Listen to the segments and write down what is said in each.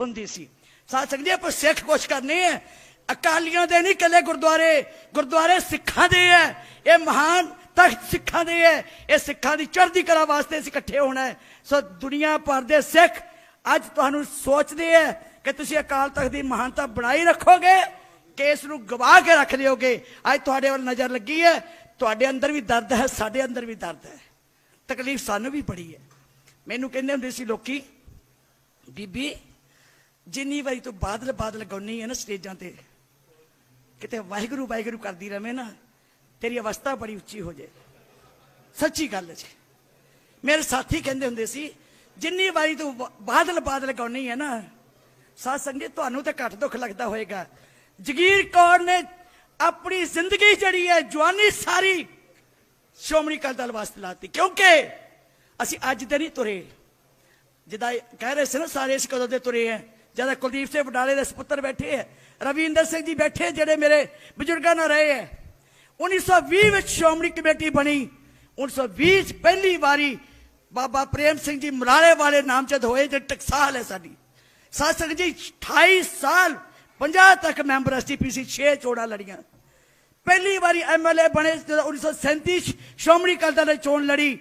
ਹੁੰਦੀ ਸੀ। ਸਾਧ ਸੰਗਤ ਜੀ, ਆਪਾਂ ਸਿੱਖ ਕੁਛ ਕਰਨੇ ਆ। ਅਕਾਲੀਆਂ ਦੇ ਨਹੀਂ ਕੱਲੇ ਗੁਰਦੁਆਰੇ ਗੁਰਦੁਆਰੇ ਸਿੱਖਾਂ ਦੇ ਆ। ਇਹ ਮਹਾਨ ਤਖਤ ਸਿੱਖਾਂ ਦੇ ਆ। ਇਹ ਸਿੱਖਾਂ ਦੀ ਚੜ੍ਹਦੀ ਕਲਾ ਵਾਸਤੇ ਅਸੀਂ ਇਕੱਠੇ ਹੋਣਾ ਹੈ। ਸੋ ਦੁਨੀਆ ਭਰ ਦੇ ਸਿੱਖ ਅੱਜ ਤੁਹਾਨੂੰ ਸੋਚਦੇ ਆ ਕਿ ਤੁਸੀਂ ਅਕਾਲ ਤਖਤ ਦੀ ਮਹਾਨਤਾ ਬਣਾਈ ਰੱਖੋਗੇ ਕੇਸ ਨੂੰ ਗਵਾ ਕੇ ਰੱਖ ਲਿਓਗੇ। ਅੱਜ ਤੁਹਾਡੇ ਵੱਲ ਨਜ਼ਰ ਲੱਗੀ ਹੈ। ਤੁਹਾਡੇ ਅੰਦਰ ਵੀ ਦਰਦ ਹੈ, ਸਾਡੇ ਅੰਦਰ ਵੀ ਦਰਦ ਹੈ। ਤਕਲੀਫ ਸਾਨੂੰ ਵੀ ਬੜੀ ਹੈ। ਮੈਨੂੰ ਕਹਿੰਦੇ ਹੁੰਦੇ ਸੀ ਲੋਕੀ, ਬੀਬੀ ਜਿੰਨੀ ਵਾਰੀ ਤੂੰ ਬਾਦਲ ਬਾਦਲ ਗਾਉਣੀ ਹੈ ਨਾ ਸਟੇਜਾਂ ਤੇ, ਕਿਤੇ ਵਾਹਿਗੁਰੂ ਵਾਹਿਗੁਰੂ ਕਰਦੀ ਰਵੇਂ ਨਾ, ਤੇਰੀ ਅਵਸਥਾ ਬੜੀ ਉੱਚੀ ਹੋ ਜਾਏ। ਸੱਚੀ ਗੱਲ ਜੀ। ਮੇਰੇ ਸਾਥੀ ਕਹਿੰਦੇ ਹੁੰਦੇ ਸੀ, ਜਿੰਨੀ ਵਾਰੀ ਤੂੰ ਬਾਦਲ ਬਾਦਲ ਗਾਉਣੀ ਹੈ ਨਾ, ਸਾਧ ਸੰਗਤ ਤੁਹਾਨੂੰ ਤਾਂ ਘੱਟ ਦੁੱਖ ਲੱਗਦਾ ਹੋਏਗਾ। ਜਗੀਰ ਕੌਰ ਨੇ ਆਪਣੀ ਜ਼ਿੰਦਗੀ ਜਿਹੜੀ ਹੈ, ਜਵਾਨੀ ਸਾਰੀ ਸ਼੍ਰੋਮਣੀ ਅਕਾਲੀ ਦਲ ਵਾਸਤੇ ਲਾਤੀ ਕਿਉਂਕਿ ਅਸੀਂ ਅੱਜ ਦੇ ਨਹੀਂ ਤੁਰੇ। ਜਿੱਦਾਂ ਕਹਿ ਰਹੇ ਸੀ ਨਾ, ਸਾਰੇ ਇਸ ਕਦੋਂ ਦੇ ਤੁਰੇ ਹੈ ਜ਼ਿਆਦਾ ਕੁਲਦੀਪ ਸਿੰਘ ਵਡਾਲੇ ਦੇ ਸੁਪੁੱਤਰ ਬੈਠੇ ਹੈ ਰਵਿੰਦਰ ਸਿੰਘ ਜੀ ਬੈਠੇ ਜਿਹੜੇ ਮੇਰੇ ਬਜ਼ੁਰਗਾਂ ਨਾਲ ਰਹੇ ਹੈ 1920 ਵਿੱਚ ਸ਼੍ਰੋਮਣੀ ਕਮੇਟੀ ਬਣੀ। 1920 ਚ ਪਹਿਲੀ ਵਾਰੀ ਬਾਬਾ ਪ੍ਰੇਮ ਸਿੰਘ ਜੀ ਮਰਾਲੇ ਵਾਲੇ ਨਾਮਜ਼ਦ ਹੋਏ, ਜਿਹੜੇ ਟਕਸਾਲ ਹੈ ਸਾਡੀ। ਸਾਧ ਜੀ 28 ਸਾਲ 50 ਤੱਕ ਮੈਂਬਰ ਐਸਟੀਪੀਸੀ 6 ਚੋਣਾਂ ਲੜੀਆਂ। ਪਹਿਲੀ ਵਾਰੀ ਐਮਐਲਏ ਬਣੇ, ਜਦੋਂ 1937 ਚ ਸ਼੍ਰੋਮਣੀ ਅਕਾਲੀ ਦਲ ਨੇ ਚੋਣ ਲੜੀ,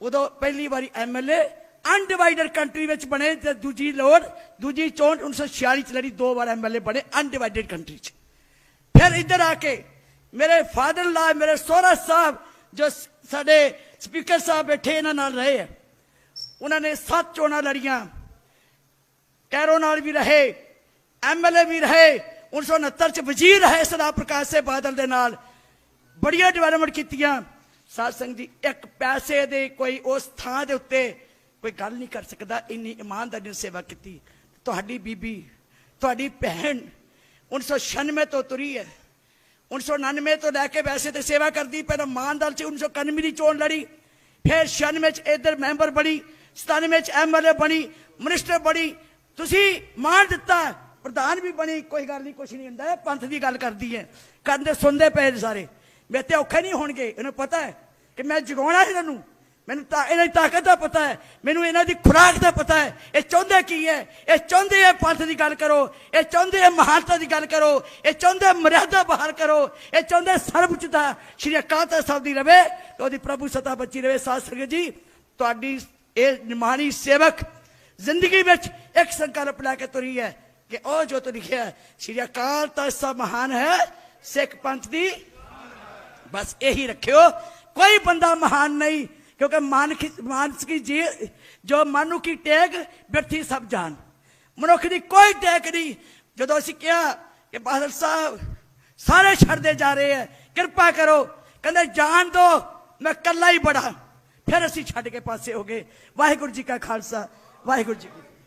ਉਦੋਂ ਪਹਿਲੀ ਵਾਰੀ ਐਮਐਲਏ ਅਨਡਿਵਾਈਡਡ ਕੰਟਰੀ ਵਿੱਚ ਬਣੇ ਤੇ ਦੂਜੀ ਲੋੜ, ਦੂਜੀ ਚੋਣ 1946 ਚ ਲੜੀ, ਦੋ ਵਾਰ ਐਮਐਲਏ ਬਣੇ ਅਨਡਿਵਾਈਡਡ ਕੰਟਰੀ ਚ। ਫਿਰ ਇੱਧਰ ਆ ਕੇ ਮੇਰੇ ਫਾਦਰ ਲਾ ਮੇਰੇ ਸੋਹਰਾ ਸਾਹਿਬ, ਜੋ ਸਾਡੇ ਸਪੀਕਰ ਸਾਹਿਬ ਬੈਠੇ ਇਹਨਾਂ ਨਾਲ ਰਹੇ ਹੈ ਉਹਨਾਂ ਨੇ ਸੱਤ ਚੋਣਾਂ ਲੜੀਆਂ। ਕੈਰੋ ਨਾਲ ਵੀ ਰਹੇ ਐਮਐਲਏ ਵੀ ਰਹੇ 1969 ਚ ਵਜ਼ੀਰ ਰਹੇ ਸਰਦਾਰ ਪ੍ਰਕਾਸ਼ ਸਿੰਘ ਬਾਦਲ ਦੇ ਨਾਲ। ਬੜੀਆਂ ਡਿਵੈਲਪਮੈਂਟ ਕੀਤੀਆਂ। ਸਾਧ ਸੰਗਤ ਜੀ, ਇੱਕ ਪੈਸੇ ਦੇ ਕੋਈ ਉਸ ਥਾਂ ਦੇ ਉੱਤੇ ਕੋਈ ਗੱਲ ਨਹੀਂ ਕਰ ਸਕਦਾ, ਇੰਨੀ ਇਮਾਨਦਾਰੀ ਨਾਲ ਸੇਵਾ ਕੀਤੀ। ਤੁਹਾਡੀ ਬੀਬੀ, ਤੁਹਾਡੀ ਭੈਣ 1996 ਤੋਂ ਤੁਰੀ ਹੈ। 1999 ਤੋਂ ਲੈ ਕੇ ਵੈਸੇ ਤੇ ਸੇਵਾ ਕਰਦੀ, ਪਹਿਲਾਂ ਮਾਨਦਲ ਚ 1991 ਦੀ ਚੋਣ ਲੜੀ। ਫਿਰ 96 ਚ ਇਧਰ ਮੈਂਬਰ ਬਣੀ 97 ਚ ਐਮਐਲਏ ਬਣੀ, ਮਿਨਿਸਟਰ ਬਣੀ। ਤੁਸੀਂ ਮਾਨ ਦਿੱਤਾ, ਪ੍ਰਧਾਨ ਵੀ ਬਣੀ, ਕੋਈ ਗੱਲ ਨਹੀਂ, ਕੁਛ ਨਹੀਂ ਹੁੰਦਾ ਇਹ ਪੰਥ ਦੀ ਗੱਲ ਕਰਦੀ ਹੈ। ਕਰਦੇ ਸੁਣਦੇ ਪਏ ਸਾਰੇ। ਮੇਰੇ ਤੇ ਔਖੇ ਨਹੀਂ ਹੋਣਗੇ, ਇਹਨੂੰ ਪਤਾ ਹੈ ਕਿ ਮੈਂ ਜਗਾਉਣਾ ਇਹਨਾਂ ਨੂੰ। ਮੈਨੂੰ ਤਾਂ ਇਹਨਾਂ ਦੀ ਤਾਕਤ ਦਾ ਪਤਾ ਹੈ, ਮੈਨੂੰ ਇਹਨਾਂ ਦੀ ਖੁਰਾਕ ਦਾ ਪਤਾ ਹੈ। ਇਹ ਚਾਹੁੰਦੇ ਕੀ ਹੈ? ਇਹ ਚਾਹੁੰਦੇ ਹੈ ਪੰਥ ਦੀ ਗੱਲ ਕਰੋ, ਇਹ ਚਾਹੁੰਦੇ ਹੈ ਮਹਾਨਤਾ ਦੀ ਗੱਲ ਕਰੋ, ਇਹ ਚਾਹੁੰਦੇ ਮਰਿਆਦਾ ਬਹਾਲ ਕਰੋ, ਇਹ ਚਾਹੁੰਦੇ ਸਰਬਉੱਚਤਾ ਸ਼੍ਰੀ ਅਕਾਲ ਤਖਤ ਸਾਹਿਬ ਦੀ ਰਵੇ ਤੇ ਉਹਦੀ ਪ੍ਰਭੂ ਸਤਾ ਬੱਚੀ ਰਵੇ। ਸਾਧ ਸੰਗਤ ਜੀ, ਤੁਹਾਡੀ ਇਹ ਨਿਮਾਣੀ ਸੇਵਕ ਜ਼ਿੰਦਗੀ ਵਿੱਚ ਇੱਕ ਸੰਕਲਪ ਲੈ ਕੇ ਤੁਰੀ ਹੈ ਕਿ ਉਹ ਜੋ ਤੂੰ ਲਿਖਿਆ ਸ਼੍ਰੀ ਅਕਾਲ ਤਖਤ ਸਾਹਿਬ ਮਹਾਨ ਹੈ, ਸਿੱਖ ਪੰਥ ਦੀ। ਬਸ ਇਹੀ ਰੱਖਿਓ, ਕੋਈ ਬੰਦਾ ਮਹਾਨ ਨਹੀਂ ਕਿਉਂਕਿ ਮਾਨਕ ਮਾਨਸ ਕੀ ਜੀ ਜੋ ਮਨੁ ਕੀ ਟੇਕ ਬਿਰਥੀ ਸਭ ਜਾਣ ਮਨੁੱਖ ਦੀ ਕੋਈ ਟੇਕ ਨਹੀਂ ਜਦੋਂ ਅਸੀਂ ਕਿਹਾ ਕਿ ਬਾਦਲ ਸਾਹਿਬ ਸਾਰੇ ਛੱਡਦੇ ਜਾ ਰਹੇ ਹੈ ਕਿਰਪਾ ਕਰੋ ਕਹਿੰਦੇ ਜਾਣ ਦੋ ਮੈਂ ਕੱਲਾ ਹੀ ਬੜਾ ਫਿਰ ਅਸੀਂ ਛੱਡ ਕੇ ਪਾਸੇ ਹੋ ਗਏ ਵਾਹਿਗੁਰੂ ਜੀ ਕਾ ਖਾਲਸਾ ਵਾਹਿਗੁਰੂ ਜੀ ਕੀ ਫਤਿਹ।